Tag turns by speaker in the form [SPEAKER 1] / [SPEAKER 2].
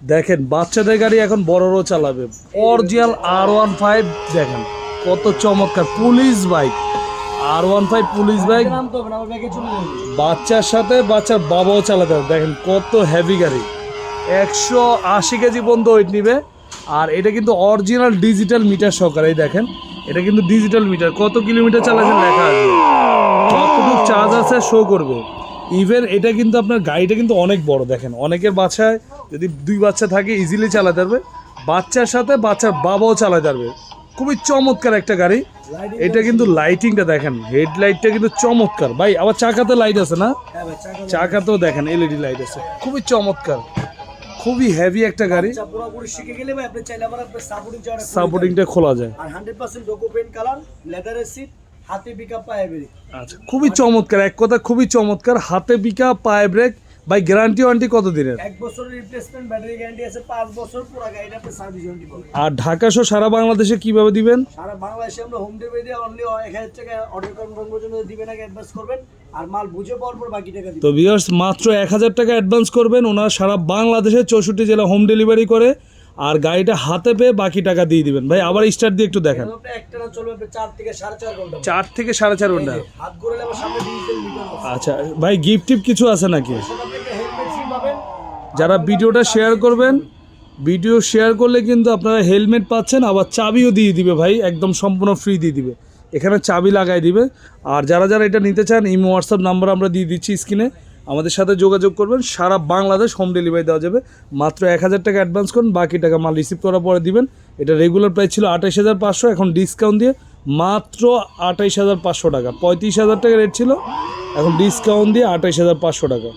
[SPEAKER 1] দেখেন বাচ্চাদের গাড়ি এখন বড়রও চালাবে। অরিজিনাল আর ওয়ান ফাইভ দেখেন কত চমৎকার পুলিশ বাইক। আর ওয়ান ফাইভ পুলিশ বাইক।
[SPEAKER 2] যাবে।
[SPEAKER 1] বাচ্চার সাথে বাচ্চার বাবাও চালাতে হবে। দেখেন কত হেভি গাড়ি। একশো আশি কেজি পর্যন্ত ওয়েট নিবে। আর এটা কিন্তু অরিজিনাল ডিজিটাল মিটার সহকারে এই দেখেন এটা কিন্তু ডিজিটাল মিটার কত কিলোমিটার চালাচ্ছেন লেখা আছে। কতটুকু চার্জ আছে শো করবে। ইভেন এটা কিন্তু আপনার গাড়িটা কিন্তু অনেক বড় দেখেন। অনেকের বাচ্চায় যদি দুই বাচ্চা থাকে ইজিলি চালাতে পারবে। বাচ্চার সাথে বাচ্চার বাবাও চালাতে পারবে। খুবই চমৎকার একটা গাড়ি। এটা কিন্তু লাইটিংটা দেখেন। হেডলাইটটা কিন্তু চমৎকার। ভাই আবার চাকাতে লাইট আছে না?
[SPEAKER 2] হ্যাঁ
[SPEAKER 1] চাকাতেও দেখেন এলইডি লাইট আছে। খুবই চমৎকার। খুবই হেভি একটা গাড়ি।
[SPEAKER 2] পুরোপুরি শিখে গেলে ভাই আপনি চাইলে আবার আপনার সাপোর্টিং
[SPEAKER 1] সাপোর্টিংটা খোলা যায়।
[SPEAKER 2] আর hundred percent Duco paint colour লেদারের সিট হাতে পিকআপ পায়ে
[SPEAKER 1] আচ্ছা খুবই চমৎকার। এক কথা খুবই চমৎকার। হাতে পিকা পায়ে ব্রেক। ভাই গ্যারান্টি ওয়ারেন্টি কত দিনের?
[SPEAKER 2] এক বছরের রিপ্লেসমেন্ট ব্যাটারি গ্যারান্টি আছে পাঁচ বছর পুরো গাড়িটা আপনি সার্ভিস ওয়ারেন্টি পাবেন।
[SPEAKER 1] আর ঢাকা সহ সারা বাংলাদেশে কীভাবে দিবেন?
[SPEAKER 2] সারা বাংলাদেশে আমরা হোম ডেলিভারি দিয়ে অনলি এক হাজার টাকা অর্ডার কনফার্ম পর্যন্ত দিবেন আগে অ্যাডভান্স করবেন। আর মাল বুঝে পাওয়ার পর বাকি টাকা দিবেন।
[SPEAKER 1] তো ভিউয়ার্স মাত্র এক হাজার টাকা অ্যাডভান্স করবেন। ওনারা সারা বাংলাদেশে চৌষট্টি জেলা হোম ডেলিভারি করে। আর গাড়িটা হাতে পেয়ে বাকি টাকা দিয়ে দিবেন। ভাই আবার স্টার্ট দিয়ে একটু দেখেন।
[SPEAKER 2] চার থেকে সাড়ে চার ঘণ্টা।
[SPEAKER 1] আচ্ছা ভাই গিফট টিপ কিছু আছে নাকি? যারা ভিডিওটা শেয়ার করবেন ভিডিও শেয়ার করলে কিন্তু আপনারা হেলমেট পাচ্ছেন আবার চাবিও দিয়ে দিবে ভাই একদম সম্পূর্ণ ফ্রি দিয়ে দিবে। এখানে চাবি লাগাই দিবে। আর যারা যারা এটা নিতে চান ইমো হোয়াটসঅ্যাপ নাম্বার আমরা দিয়ে দিচ্ছি স্ক্রিনে আমাদের সাথে যোগাযোগ করবেন। সারা বাংলাদেশ হোম ডেলিভারি দেওয়া যাবে। মাত্র এক হাজার টাকা অ্যাডভান্স করুন, বাকি টাকা মাল রিসিভ করার পরে দিবেন। এটা রেগুলার প্রাইস ছিল আঠাইশ হাজার পাঁচশো, এখন ডিসকাউন্ট দিয়ে মাত্র আঠাইশ হাজার পাঁচশো টাকা। পঁয়ত্রিশ হাজার টাকা রেট ছিল, এখন ডিসকাউন্ট দিয়ে আঠাইশ হাজার পাঁচশো টাকা।